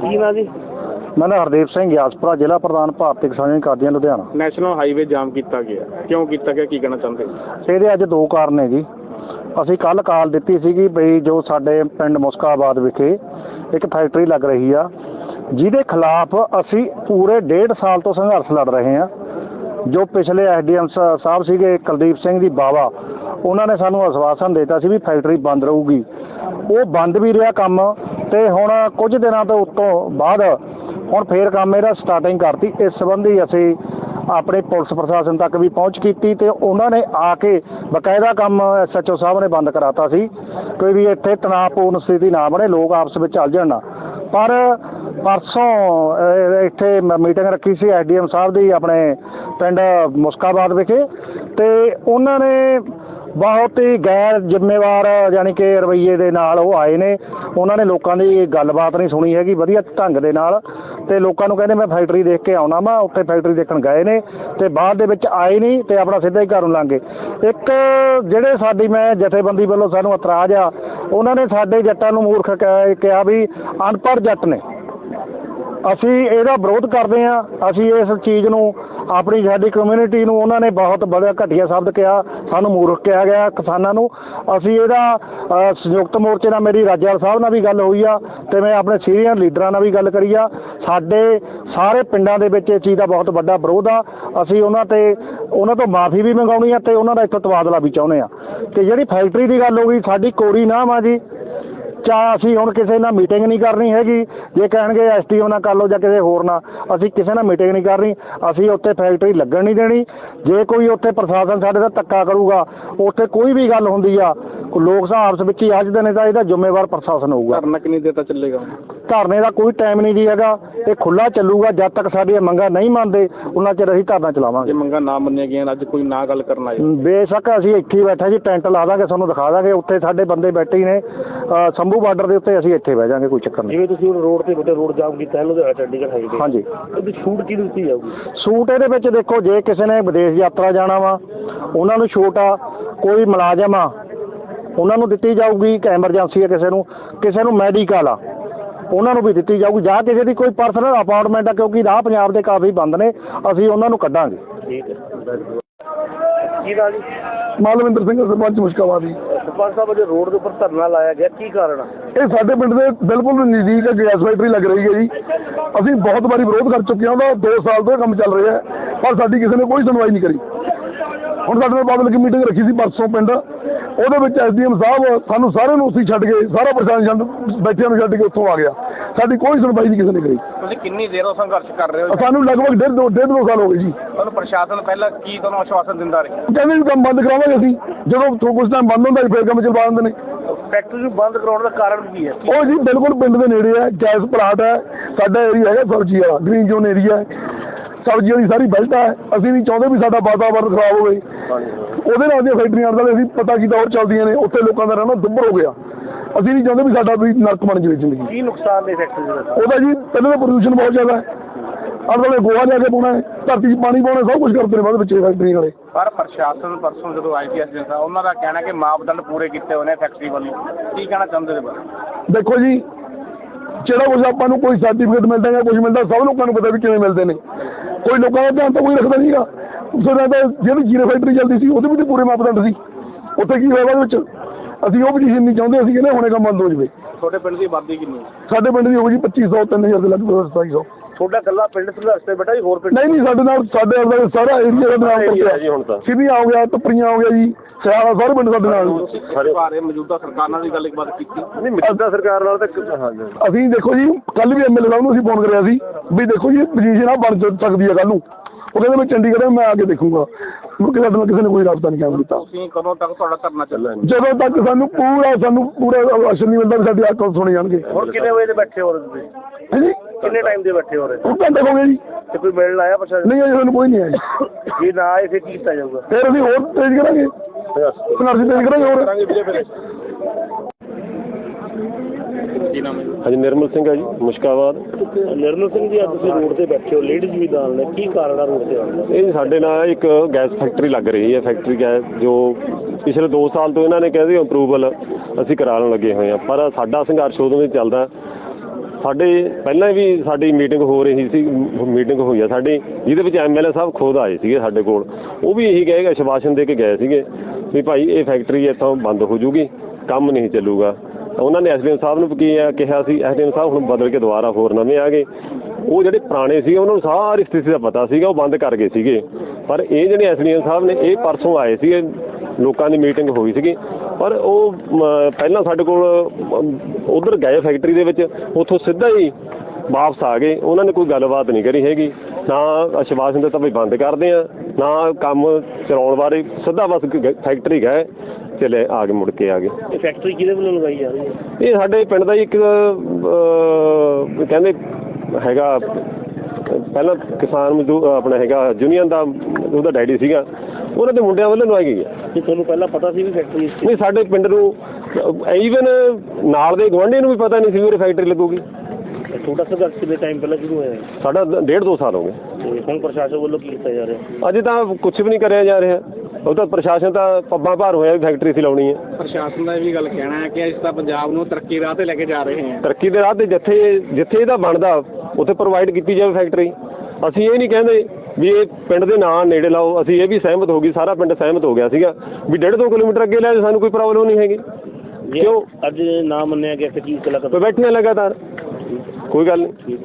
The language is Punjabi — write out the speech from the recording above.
ਕੀ ਨਾ ਜੀ? ਮੈਂ ਨਾ ਹਰਦੀਪ ਸਿੰਘ ਗਿਆਸਪੁਰਾ ਜ਼ਿਲ੍ਹਾ ਪ੍ਰਧਾਨ Bharti Kisan Kadian Ludhiana. National highway jam ਕੀਤਾ ਗਿਆ। ਕਿਉਂ ਕੀਤਾ ਗਿਆ? ਕੀ ਕਹਿਣਾ ਚਾਹੁੰਦੇ? ਇਹਦੇ ਅੱਜ ਦੋ ਕਾਰਨ ਨੇ ਜੀ ਅਸੀਂ ਕੱਲ ਕਾਲ ਦਿੱਤੀ ਸੀਗੀ ਬਈ ਜੋ ਸਾਡੇ ਪਿੰਡ ਮੁਸਕਾਬਾਦ ਵਿਖੇ ਇੱਕ ਫੈਕਟਰੀ ਲੱਗ ਰਹੀ ਆ। ਜਿਹਦੇ ਖਿਲਾਫ ਅਸੀਂ ਪੂਰੇ ਡੇਢ ਸਾਲ ਤੋਂ ਸੰਘਰਸ਼ ਲੜ ਰਹੇ ਹਾਂ। ਜੋ ਪਿਛਲੇ ਐਸਡੀਐਮ ਸਾਹਿਬ ਸੀਗੇ, ਕੁਲਦੀਪ ਸਿੰਘ ਦੀ ਬਾਵਾ, ਉਹਨਾਂ ਨੇ ਸਾਨੂੰ ਆਸ਼ਵਾਸਨ ਦਿੱਤਾ ਸੀ ਵੀ ਫੈਕਟਰੀ ਬੰਦ ਰਹੂਗੀ। ਉਹ ਬੰਦ ਵੀ ਰਿਹਾ ਕੰਮ ਤੇ ਹੁਣ ਕੁਝ ਦਿਨਾਂ ਤੋਂ ਉੱਤੋਂ ਬਾਅਦ ਹੁਣ ਫੇਰ ਕੰਮ ਇਹਦਾ ਸਟਾਰਟਿੰਗ ਕਰਤੀ। ਇਸ ਸੰਬੰਧੀ ਅਸੀਂ ਆਪਣੇ ਪੁਲਿਸ ਪ੍ਰਸ਼ਾਸਨ ਤੱਕ ਵੀ ਪਹੁੰਚ ਕੀਤੀ ਤੇ ਉਹਨਾਂ ਨੇ ਆ ਕੇ ਬਕਾਇਦਾ ਕੰਮ ਐਸਐਚਓ ਸਾਹਿਬ ਨੇ ਬੰਦ ਕਰਾਤਾ ਸੀ। ਕੋਈ ਵੀ ਇੱਥੇ ਤਣਾਅਪੂਰਨ ਸਥਿਤੀ ਨਾ ਬਣੇ, ਲੋਕ ਆਪਸ ਵਿੱਚ ਚੱਲ ਜਾਣ ਪਰ ਪਰਸੋਂ ਅਹ, ਇੱਥੇ ਮੀਟਿੰਗ ਰੱਖੀ ਸੀ ਐਸਡੀਐਮ ਸਾਹਿਬ ਦੀ ਆਪਣੇ ਪਿੰਡ ਮੁਸਕਾਬਾਦ ਵਿਖੇ ਤੇ ਉਹਨਾਂ ਨੇ ਬਹੁਤ ਹੀ ਗੈਰ ਜ਼ਿੰਮੇਵਾਰ ਯਾਨੀ ਕਿ ਰਵੱਈਏ ਦੇ ਨਾਲ ਉਹ ਆਏ ਨੇ। ਉਹਨਾਂ ਨੇ ਲੋਕਾਂ ਦੀ ਗੱਲਬਾਤ ਨਹੀਂ ਸੁਣੀ ਹੈਗੀ ਵਧੀਆ ਢੰਗ ਦੇ ਨਾਲ ਤੇ ਲੋਕਾਂ ਨੂੰ ਕਹਿੰਦੇ ਮੈਂ ਫੈਕਟਰੀ ਦੇਖ ਕੇ ਆਉਣਾ ਵਾ ਉੱਥੇ ਫੈਕਟਰੀ ਦੇਖਣ ਗਏ ਨੇ ਤੇ ਬਾਅਦ ਦੇ ਵਿੱਚ ਆਏ ਨਹੀਂ ਤੇ ਆਪਣਾ ਸਿੱਧਾ ਹੀ ਘਰੋਂ ਨੂੰ ਲੰਘ ਗਏ। ਇੱਕ ਜਿਹੜੇ ਸਾਡੀ ਮੈਂ ਜਥੇਬੰਦੀ ਵੱਲੋਂ ਸਾਨੂੰ ਇਤਰਾਜ਼ ਆ ਉਹਨਾਂ ਨੇ ਸਾਡੇ ਜੱਟਾਂ ਨੂੰ ਮੂਰਖ ਕਹਿ- ਕਿਹਾ ਵੀ ਅਨਪੜ੍ਹ ਜੱਟ ਨੇ। ਅਸੀਂ ਇਹਦਾ ਵਿਰੋਧ ਕਰਦੇ ਹਾਂ। ਅਸੀਂ ਇਸ ਚੀਜ਼ ਨੂੰ ਆਪਣੀ ਸਾਡੀ ਕਮਿਊਨਿਟੀ ਨੂੰ ਉਹਨਾਂ ਨੇ ਬਹੁਤ ਬੜਾ ਘਟੀਆ ਸ਼ਬਦ ਕਿਹਾ ਸਾਨੂੰ ਮੂਰਖ ਕਿਹਾ ਗਿਆ ਕਿਸਾਨਾਂ ਨੂੰ। ਅਸੀਂ ਇਹਦਾ ਅ, ਸੰਯੁਕਤ ਮੋਰਚੇ ਨਾਲ ਮੇਰੀ ਰਾਜੇਵਾਲ ਸਾਹਿਬ ਨਾਲ ਵੀ ਗੱਲ ਹੋਈ ਆ ਤੇ ਮੈਂ ਆਪਣੇ ਸੀਨੀਅਰ ਲੀਡਰਾਂ ਨਾਲ ਵੀ ਗੱਲ ਕਰੀ ਆ। ਸਾਡੇ ਸਾਰੇ ਪਿੰਡਾਂ ਦੇ ਵਿੱਚ ਇਹ ਚੀਜ਼ ਦਾ ਬਹੁਤ ਵੱਡਾ ਵਿਰੋਧ ਆ। ਅਸੀਂ ਉਹਨਾਂ ਤੇ ਉਹਨਾਂ ਤੋਂ ਮਾਫੀ ਵੀ ਮੰਗਾਉਣੀ ਆ ਤੇ ਉਹਨਾਂ ਦਾ ਇੱਥੋਂ ਤਬਾਦਲਾ ਵੀ ਚਾਹੁੰਦੇ ਆ। ਤੇ ਜਿਹੜੀ ਫੈਕਟਰੀ ਦੀ ਗੱਲ ਹੋ ਗਈ ਸਾਡੀ ਕੋਰੀ ਨਾਮ ਆ ਜੀ। ਚਾ ਅਸੀਂ ਹੁਣ ਕਿਸੇ ਨਾਲ ਮੀਟਿੰਗ ਨਹੀਂ ਕਰਨੀ ਹੈਗੀ। ਜੇ ਕਹਿਣਗੇ ਐਸਟੀਓ ਨਾਲ ਕਰ ਲਓ ਜਾਂ ਕਿਸੇ ਹੋਰ ਨਾਲ, ਅਸੀਂ ਕਿਸੇ ਨਾਲ ਮੀਟਿੰਗ ਨਹੀਂ ਕਰਨੀ। ਅਸੀਂ ਉੱਥੇ ਫੈਕਟਰੀ ਲੱਗਣ ਨਹੀਂ ਦੇਣੀ। ਜੇ ਕੋਈ ਉੱਥੇ ਪ੍ਰਸ਼ਾਸਨ ਸਾਡੇ ਦਾ ਧੱਕਾ ਕਰੂਗਾ, ਉੱਥੇ ਕੋਈ ਵੀ ਗੱਲ ਹੁੰਦੀ ਆ, ਲੋਕ ਹਿਸਾਬ ਆਪਸ ਵਿੱਚ ਹੀ ਅੱਜ ਨੇ ਤਾਂ ਇਹਦਾ ਜ਼ਿੰਮੇਵਾਰ ਪ੍ਰਸ਼ਾਸਨ ਹੋਊਗਾ। ਧਰਨਾ ਕਿੰਨੀ ਦੇਰ ਤੱਕ ਚੱਲੇਗਾ? ਧਰਨੇ ਦਾ ਕੋਈ ਟਾਈਮ ਨਹੀਂ ਜੀ ਹੈਗਾ ਇਹ ਖੁੱਲਾ ਚੱਲੂਗਾ ਜਦ ਤੱਕ ਸਾਡੀਆਂ ਮੰਗਾਂ ਨਹੀਂ ਮੰਨਦੇ ਉਹਨਾਂ ਚਿਰ ਅਸੀਂ ਧਰਨਾ ਜੇ ਚਲਾਵਾਂਗੇ ਮੰਗਾਂ ਨਾ ਮੰਨੀਆਂ ਗਈਆਂ ਅੱਜ ਕੋਈ ਨਾ ਗੱਲ ਕਰਨ ਆਏ। ਬੇਸ਼ੱਕ ਅਸੀਂ ਇੱਥੇ ਹੀ ਬੈਠੇ ਜੀ ਟੈਂਟ ਲਾ ਦਾਂਗੇ ਤੁਹਾਨੂੰ ਦਿਖਾ ਦਾਂਗੇ ਉੱਥੇ ਸਾਡੇ ਬੰਦੇ ਬੈਠੇ ਹੀ ਨੇ। ਸੰਭੂ ਬਾਰਡਰ ਦੇ ਉੱਤੇ ਅਸੀਂ ਇੱਥੇ ਬਹਿ ਜਾਾਂਗੇ ਕੋਈ ਚੱਕਰ ਨਹੀਂ। ਜਿਵੇਂ ਤੁਸੀਂ ਹੁਣ ਰੋਡ ਤੇ ਵੱਡੇ ਰੋਡ ਜਾਮ ਕੀਤਾ ਹੈ ਲੁਧਿਆਣਾ ਚੰਡੀਗੜ੍ਹ ਹਾਈਵੇ ਹਾਂਜੀ। ਉਹਦੀ ਛੂਟ ਕੀ ਦਿੱਤੀ ਜਾਊਗੀ? ਸੂਟ ਇਹਦੇ ਵਿੱਚ ਦੇਖੋ ਜੇ ਕਿਸੇ ਨੇ ਵਿਦੇਸ਼ ਯਾਤਰਾ ਜਾਣਾ ਵਾ ਉਹਨਾਂ ਨੂੰ ਛੂਟ ਆ ਕੋਈ ਮੁਲਾਜ਼ਮ ਆ ਉਹਨਾਂ ਨੂੰ ਦਿੱਤੀ ਜਾਊਗੀ ਕਿ ਐਮਰਜੈਂਸੀ ਹੈ ਕਿਸੇ ਨੂੰ ਕਿਸੇ ਨੂੰ ਮੈਡੀਕਲ ਆ। ਉਹਨਾਂ ਨੂੰ ਵੀ ਦਿੱਤੀ ਜਾਊਗੀ। ਜਾਂ ਕਿਸੇ ਦੀ ਕੋਈ ਪਰਸਨਲ ਅਪਾਰਟਮੈਂਟ ਆ ਕਿਉਂਕਿ ਰਾਹ ਪੰਜਾਬ ਦੇ ਕਾਫੀ ਬੰਦ ਨੇ ਅਸੀਂ ਉਹਨਾਂ ਨੂੰ ਕੱਢਾਂਗੇ। ਠੀਕ ਹੈ। ਕੀ ਦਾ ਜੀ? ਮਾਲਵਿੰਦਰ ਸਿੰਘ ਸਰਪੰਚ ਮੁਸ਼ਕਾਬਾਦੀ ਸਰਪੰਚ ਸਾਹਿਬ ਅਜੇ ਰੋਡ ਦੇ ਉੱਪਰ ਧਰਨਾ ਲਾਇਆ ਗਿਆ ਕੀ ਕਾਰਨ ਆ? ਇਹ ਸਾਡੇ ਪਿੰਡ ਦੇ ਬਿਲਕੁਲ ਨਜ਼ਦੀਕ ਗੈਸ ਫੈਕਟਰੀ ਲੱਗ ਰਹੀ ਹੈ ਜੀ। ਅਸੀਂ ਬਹੁਤ ਵਾਰੀ ਵਿਰੋਧ ਕਰ ਚੁੱਕੇ ਹਾਂ ਉਹਦਾ 2 ਸਾਲ ਤੋਂ ਕੰਮ ਚੱਲ ਰਿਹਾ ਪਰ ਸਾਡੀ ਕਿਸੇ ਨੇ ਕੋਈ ਸੁਣਵਾਈ ਨਹੀਂ ਕਰੀ। ਹੁਣ ਸਾਡੇ ਨਾਲ ਪਬਲਿਕ ਮੀਟਿੰਗ ਰੱਖੀ ਸੀ ਪਰਸੋਂ ਪਿੰਡ। ਉਹਦੇ ਵਿੱਚ ਐਸਡੀਐਮ ਸਾਹਿਬ ਸਾਨੂੰ ਸਾਰਿਆਂ ਨੂੰ ਅਸੀਂ ਛੱਡ ਗਏ ਸਾਰਾ ਪ੍ਰਸ਼ਾਸਨ ਬੈਠਿਆਂ ਨੂੰ ਛੱਡ ਕੇ ਉੱਥੋਂ ਆ ਗਿਆ। ਸਾਡੀ ਕੋਈ ਸੁਣਵਾਈ ਨਹੀਂ ਕਿਸੇ ਨੇ ਕਰੀ। ਤੁਸੀਂ ਕਿੰਨੀ ਦੇਰੋਂ ਸੰਘਰਸ਼ ਕਰ ਰਹੇ ਹੋ ਸਾਨੂੰ ਲਗਭਗ ਡੇਢ ਦੋ ਡੇਢ ਦੋ ਸਾਲ ਹੋ ਗਏ ਜੀ। ਤੁਹਾਨੂੰ ਪ੍ਰਸ਼ਾਸਨ ਪਹਿਲਾਂ ਕੀ ਤੁਹਾਨੂੰ ਆਸ਼ਵਾਸਨ ਦਿੰਦਾ ਰਿਹਾ? ਕਹਿੰਦੇ ਵੀ ਕੰਮ ਬੰਦ ਕਰਾਵਾਂਗੇ ਅਸੀਂ। ਜਦੋਂ ਥੋ- ਕੁਛ ਟਾਈਮ ਬੰਦ ਹੁੰਦਾ ਸੀ ਫਿਰ ਕੰਮ ਚਲਵਾ ਦਿੰਦੇ ਨੇ। ਫੈਕਟਰੀ ਨੂੰ ਬੰਦ ਕਰਾਉਣ ਦਾ ਕਾਰਨ ਕੀ ਹੈ? ਉਹ ਜੀ ਬਿਲਕੁਲ ਪਿੰਡ ਦੇ ਨੇੜੇ ਹੈ ਗੈਸ ਪਲਾਟ ਹੈ ਸਾਡਾ ਏਰੀਆ ਹੈਗਾ ਸਬਜ਼ੀ ਵਾਲਾ ਗ੍ਰੀਨ ਜ਼ੋਨ ਏਰੀਆ ਹੈ। ਸਬਜ਼ੀ ਵਾਲੀ ਸਾਰੀ ਬੈਲਟ ਹੈ। ਅਸੀਂ ਨਹੀਂ ਚਾਹੁੰਦੇ ਵੀ ਸਾਡਾ ਵਾਤਾਵਰਨ ਖਰਾਬ ਹੋਵੇ। ਉਹਦੇ ਨਾਲ ਦੀਆਂ ਫੈਕਟਰੀਆਂ ਨਾਲ ਅਸੀਂ ਪਤਾ ਕੀਤਾ ਹੋਰ ਚੱਲਦੀਆਂ ਨੇ ਉੱਥੇ ਲੋਕਾਂ ਦਾ ਰਹਿਣਾ ਦੁੱਭਰ ਹੋ ਗਿਆ। ਅਸੀਂ ਨਹੀਂ ਚਾਹੁੰਦੇ ਵੀ ਸਾਡਾ ਵੀ ਨਰਕ ਬਣ ਜਾਵੇ ਜ਼ਿੰਦਗੀ ਕੀ ਨੁਕਸਾਨ ਨੇ ਫੈਕਟਰੀ ਦੇ ਉਹਦਾ ਜੀ ਪਹਿਲਾਂ ਤਾਂ ਪ੍ਰਦੂਸ਼ਣ ਬਹੁਤ ਜ਼ਿਆਦਾ ਹੈ। ਅਰਦਲੇ ਗੋਹਾ ਜਾ ਕੇ ਪਾਉਣਾ ਹੈ ਧਰਤੀ 'ਚ ਪਾਣੀ ਪਾਉਣਾ ਸਭ ਕੁਝ ਕਰਦੇ ਨੇ ਬਾਅਦ ਵਿੱਚ ਫੈਕਟਰੀ ਵਾਲੇ। ਪਰ ਪ੍ਰਸ਼ਾਸਨ ਪਰਸੋਂ ਜਦੋਂ ਆਈ ਸੀ ਐਸਡੀਐਮ ਸਾਹਿਬ ਉਹਨਾਂ ਦਾ ਕਹਿਣਾ ਕਿ ਮਾਪਦੰਡ ਪੂਰੇ ਕੀਤੇ ਹੋਏ ਨੇ ਫੈਕਟਰੀ ਵੱਲੋਂ। ਕੀ ਕਹਿਣਾ ਚਾਹੁੰਦੇ ਨੇ ਬਾਰੇ? ਦੇਖੋ ਜੀ ਜਿਹੜਾ ਕੁਝ ਆਪਾਂ ਨੂੰ ਕੋਈ ਸਰਟੀਫਿਕੇਟ ਮਿਲਦਾ ਜਾਂ ਕੁਝ ਮਿਲਦਾ ਸਭ ਲੋਕਾਂ ਨੂੰ ਪਤਾ ਵੀ ਕਿਵੇਂ ਮਿਲਦੇ ਨੇ। ਕੋਈ ਲੋਕਾਂ ਦਾ ਧਿਆਨ ਤਾਂ ਕੋਈ ਰੱਖਦਾ ਨਹੀਂਗਾ ਉਸ ਦਾ ਤਾਂ ਜਿਹੜੀ ਜੀਰੋ ਫੈਕਟਰੀ ਚੱਲਦੀ ਸੀ ਉਹਦੇ ਵੀ ਤਾਂ ਪੂਰੇ ਮਾਪਦੰਡ ਸੀ। ਉੱਥੇ ਕੀ ਹੋਇਆ ਬਾਅਦ ਵਿੱਚ? ਅਸੀਂ ਉਹ ਪੋਜੀਸ਼ਨ ਨਹੀਂ ਚਾਹੁੰਦੇ ਅਸੀਂ ਕਹਿੰਦੇ ਹੁਣੇ ਕੰਮ ਬੰਦ ਹੋ ਜਵੇ। ਤੁਹਾਡੇ ਪਿੰਡ ਦੀ ਆਬਾਦੀ ਕਿੰਨੀ ਹੈ? ਸਾਡੇ ਪਿੰਡ ਦੀ ਹੋ ਜੀ 2500 3000 ਦੇ ਲਗਭਗ 2700 ਤੁਹਾਡਾ ਕੱਲਾ ਪਿੰਡ ਸੰਘਰਸ਼ ਤੇ ਬੇਟਾ ਜੀ ਹੋਰ ਪਿੰਡ ਨਹੀਂ ਨਹੀਂ ਸਾਡੇ ਨਾਲ ਸਾਡੇ ਨਾਲ ਸਾਰਾ ਏਰੀਆ ਦਾ ਨਾਮ ਪੜਿਆ ਜੀ ਹੁਣ ਤਾਂ। ਸਿੱਧੀਆਂ ਹੋ ਗਿਆ ਟੱਪਰੀਆਂ ਹੋ ਗਿਆ ਜੀ ਸਿਆਲਾ ਸਾਰੇ ਪਿੰਡ ਸਾਡੇ ਨਾਲ। ਸਾਰੇ ਮੌਜੂਦਾ ਸਰਕਾਰ ਨਾਲ ਵੀ ਗੱਲ ਬਾਤ ਕੀਤੀ? ਨਹੀਂ ਮੌਜੂਦਾ ਸਰਕਾਰ ਨਾਲ ਤਾਂ ਅਸੀਂ ਦੇਖੋ ਜੀ ਕੱਲ ਵੀ ਐਮਐਲਏ ਸਾਹਿਬ ਨੂੰ ਅਸੀਂ ਫੋਨ ਕਰਿਆ ਸੀ ਵੀ ਦੇਖੋ ਜੀ ਪੋਜੀਸ਼ਨ ਆ ਬਣ ਸਕਦੀ ਹੈ ਕੱਲ ਨੂੰ। ਉਹ ਕਹਿੰਦੇ ਮੈਂ ਚੰਡੀਗੜ੍ਹ ਮੈਂ ਆ ਕੇ ਦੇਖੂੰਗਾ। ਮੁੜ ਕੇ ਸਾਡੇ ਨਾਲ ਕਿਸੇ ਨੇ ਕੋਈ ਰਾਬਤਾ ਨਹੀਂ ਕਾਇਮ ਕੀਤਾ। ਤੁਸੀਂ ਕਦੋਂ ਤੱਕ ਤੁਹਾਡਾ ਧਰਨਾ ਚੱਲਣਾ ਜਦੋਂ ਤੱਕ ਸਾਨੂੰ ਪੂਰਾ ਸਾਨੂੰ ਪੂਰਾ ਆਸ਼ਨ ਨਹੀਂ ਮਿਲਦਾ ਵੀ ਸਾਡੀ ਆਕਲ ਸੁਣੇ ਜਾਣਗੇ। ਹੁਣ ਕਿੰਨੇ ਵਜੇ ਦੇ ਬੈਠੇ ਹੋ ਰਹੇ ਤੁਸੀਂ? ਹਾਂਜੀ? ਕਿੰਨੇ ਟਾਈਮ ਦੇ ਬੈਠੇ ਹੋ ਰਹੇ ਉਹ ਘੰਟੇ ਹੋ ਗਏ ਜੀ। ਤੇ ਕੋਈ ਮਿਲਣ ਆਇਆ ਪ੍ਰਸ਼ਾਸਨ ਨਹੀਂ ਅਜੇ ਸਾਨੂੰ ਕੋਈ ਨਹੀਂ ਆਇਆ ਜੀ। ਜੇ ਨਾ ਆਏ ਫਿਰ ਕੀ ਕੀਤਾ ਜਾਊਗਾ? ਫਿਰ ਅਸੀਂ ਹੋਰ ਤੇਜ਼ ਕਰਾਂਗੇ। ਸੰਘਰਸ਼ ਤੇਜ਼ ਕਰਾਂਗੇ ਹੋਰ। ਕੀ ਨਾਮ ਹੈ? ਹਾਂਜੀ ਨਿਰਮਲ ਸਿੰਘ ਹੈ ਜੀ ਮੁਸ਼ਕਾਬਾਦ। ਨਿਰਮਲ ਸਿੰਘ ਜੀ ਅੱਜ ਤੁਸੀਂ ਰੋਡ ਤੇ ਬੈਠੇ ਹੋ ਲੇਡੀਜ਼ ਵੀ ਨਾਲ ਨੇ। ਕੀ ਕਾਰਨ ਆ ਰੋਡ ਤੇ ਆਉਣ ਦਾ? ਇਹ ਸਾਡੇ ਨਾਲ ਇੱਕ ਗੈਸ ਫੈਕਟਰੀ ਲੱਗ ਰਹੀ ਹੈ ਫੈਕਟਰੀ ਗੈਸ ਜੋ ਪਿਛਲੇ 2 ਸਾਲ ਤੋਂ ਇਹਨਾਂ ਨੇ ਕਹਿੰਦੇ ਅਪਰੂਵਲ ਅਸੀਂ ਕਰਾਉਣ ਲੱਗੇ ਹੋਏ ਆ ਪਰ ਸਾਡਾ ਸੰਘਰਸ਼ ਉਦੋਂ ਵੀ ਚੱਲਦਾ। ਸਾਡੇ ਪਹਿਲਾਂ ਵੀ ਸਾਡੀ ਮੀਟਿੰਗ ਹੋ ਰਹੀ ਸੀ ਮੀਟਿੰਗ ਹੋਈ ਆ ਸਾਡੀ ਜਿਹਦੇ ਵਿੱਚ ਐਮਐਲਏ ਸਾਹਿਬ ਖੁਦ ਆਏ ਸੀਗੇ ਸਾਡੇ ਕੋਲ। ਉਹ ਵੀ ਇਹੀ ਕਹੇਗਾ ਸ਼ਵਾਸ਼ਨ ਦੇ ਕੇ ਗਏ ਸੀਗੇ ਵੀ ਭਾਈ ਇਹ ਫੈਕਟਰੀ ਇੱਥੋਂ ਬੰਦ ਹੋ ਜੂਗੀ ਕੰਮ ਨਹੀਂ ਚੱਲੂਗਾ। ਉਹਨਾਂ ਨੇ ਐਸਡੀਐਮ ਸਾਹਿਬ ਨੂੰ ਕੀ ਆ, ਕਿਹਾ ਸੀ, ਐਸਡੀਐਮ ਸਾਹਿਬ ਹੁਣ ਬਦਲ ਕੇ ਦੁਬਾਰਾ ਹੋਰ ਨਵੇਂ ਆ ਗਏ। ਉਹ ਜਿਹੜੇ ਪੁਰਾਣੇ ਸੀ, ਉਹਨਾਂ ਨੂੰ ਸਾਰੀ ਸਥਿਤੀ ਦਾ ਪਤਾ ਸੀਗਾ, ਉਹ ਬੰਦ ਕਰ ਗਏ ਸੀਗੇ। ਪਰ ਇਹ ਜਿਹੜੇ ਐਸਡੀਐਮ ਸਾਹਿਬ ਨੇ, ਇਹ ਪਰਸੋਂ ਆਏ ਸੀਗੇ, ਲੋਕਾਂ ਦੀ ਮੀਟਿੰਗ ਹੋਈ ਸੀਗੀ। ਪਰ ਉਹ ਪਹਿਲਾਂ ਸਾਡੇ ਕੋਲ, ਉਧਰ ਗਏ ਫੈਕਟਰੀ ਦੇ ਵਿੱਚ, ਉੱਥੋਂ ਸਿੱਧਾ ਹੀ ਵਾਪਸ ਆ ਗਏ। ਉਹਨਾਂ ਨੇ ਕੋਈ ਗੱਲਬਾਤ ਨਹੀਂ ਕਰੀ ਹੈਗੀ। ਨਾ ਆਸ਼ਵਾਸਨ ਦਿੱਤਾ ਵੀ ਬੰਦ ਕਰਦੇ ਆ। ਨਾ ਕੰਮ ਚਲਾਉਣ ਬਾਰੇ ਸਿੱਧਾ ਬਸ ਗ- ਫੈਕਟਰੀ ਗਏ ਚਲੇ ਆ ਕੇ ਮੁੜ ਕੇ ਆ ਗਏ। ਇਹ ਫੈਕਟਰੀ ਕਿਹਦੇ ਵੱਲੋਂ ਲਗਾਈ ਜਾ ਰਹੀ ਹੈ? ਇਹ ਸਾਡੇ ਪਿੰਡ ਦਾ ਹੀ ਇੱਕ ਅਹ, ਕਹਿੰਦੇ ਹੈਗਾ ਪਹਿਲਾਂ ਕਿਸਾਨ ਮਜ਼ਦੂਰ ਆਪਣਾ ਹੈਗਾ ਯੂਨੀਅਨ ਦਾ ਉਹਦਾ ਡੈਡੀ ਸੀਗਾ। ਉਹਨਾਂ ਦੇ ਮੁੰਡਿਆਂ ਵੱਲੋਂ ਲਵਾਈ ਗਈ ਹੈ। ਕਿ ਤੁਹਾਨੂੰ ਪਹਿਲਾਂ ਪਤਾ ਸੀ ਵੀ ਫੈਕਟਰੀ ਇਸ ਨਹੀਂ ਸਾਡੇ ਪਿੰਡ ਨੂੰ ਈਵਨ ਨਾਲ ਦੇ ਗੁਆਂਢੀ ਨੂੰ ਵੀ ਪਤਾ ਨਹੀਂ ਸੀ ਵੀ ਉਰੇ ਫੈਕਟਰੀ ਲੱਗੂਗੀ। ਛੋਟਾ ਸੰਘਰਸ਼ ਕਿੰਨੇ ਟਾਈਮ ਪਹਿਲਾਂ ਸ਼ੁਰੂ ਹੋਇਆ? ਹੈ ਸਾਡਾ ਡੇਢ ਦੋ ਸਾਲ ਹੋ ਗਏ। ਤੇ ਹੁਣ ਪ੍ਰਸ਼ਾਸਨ ਵੱਲੋਂ ਕੀ ਕੀਤਾ ਜਾ ਰਿਹਾ? ਅਜੇ ਤਾਂ ਕੁਝ ਵੀ ਨਹੀਂ ਕਰਿਆ ਜਾ ਰਿਹਾ। ਉਹ ਤਾਂ ਪ੍ਰਸ਼ਾਸਨ ਤਾਂ ਪੱਬਾਂ ਭਾਰ ਹੋਇਆ ਵੀ ਫੈਕਟਰੀ ਸੀ ਲਾਉਣੀ ਹੈ। ਪ੍ਰਸ਼ਾਸਨ ਦਾ ਇਹ ਵੀ ਗੱਲ ਕਹਿਣਾ ਹੈ ਕਿ ਅਸੀਂ ਤਾਂ ਪੰਜਾਬ ਨੂੰ ਤਰੱਕੀ ਰਾਹ ਤੇ ਲੈ ਕੇ ਜਾ ਰਹੇ ਹਾਂ। ਤਰੱਕੀ ਦੇ ਰਾਹ ਤੇ ਜਿੱਥੇ ਜਿੱਥੇ ਇਹਦਾ ਬਣਦਾ ਉੱਥੇ ਪ੍ਰੋਵਾਈਡ ਕੀਤੀ ਜਾਵੇ ਫੈਕਟਰੀ ਅਸੀਂ ਇਹ ਨਹੀਂ ਕਹਿੰਦੇ ਵੀ ਇਹ ਪਿੰਡ ਦੇ ਨਾਂ ਨੇੜੇ ਲਾਓ। ਅਸੀਂ ਇਹ ਵੀ ਸਹਿਮਤ ਹੋ ਗਈ ਸਾਰਾ ਪਿੰਡ ਸਹਿਮਤ ਹੋ ਗਿਆ ਸੀਗਾ ਵੀ ਡੇਢ ਦੋ ਕਿਲੋਮੀਟਰ ਅੱਗੇ ਲੈ ਜਾਓ, ਸਾਨੂੰ ਕੋਈ ਪ੍ਰੋਬਲਮ ਨਹੀਂ ਹੈਗੀ। ਜੇ ਕਿਉਂ? ਅੱਜ ਨਾ ਮੰਨਿਆ ਗਿਆ ਕਿ ਕੀ ਕਲਾ ਤੇ ਬੈਠੀਆਂ ਲਗਾਤਾਰ। ਕੋਈ ਗੱਲ ਨਹੀਂ।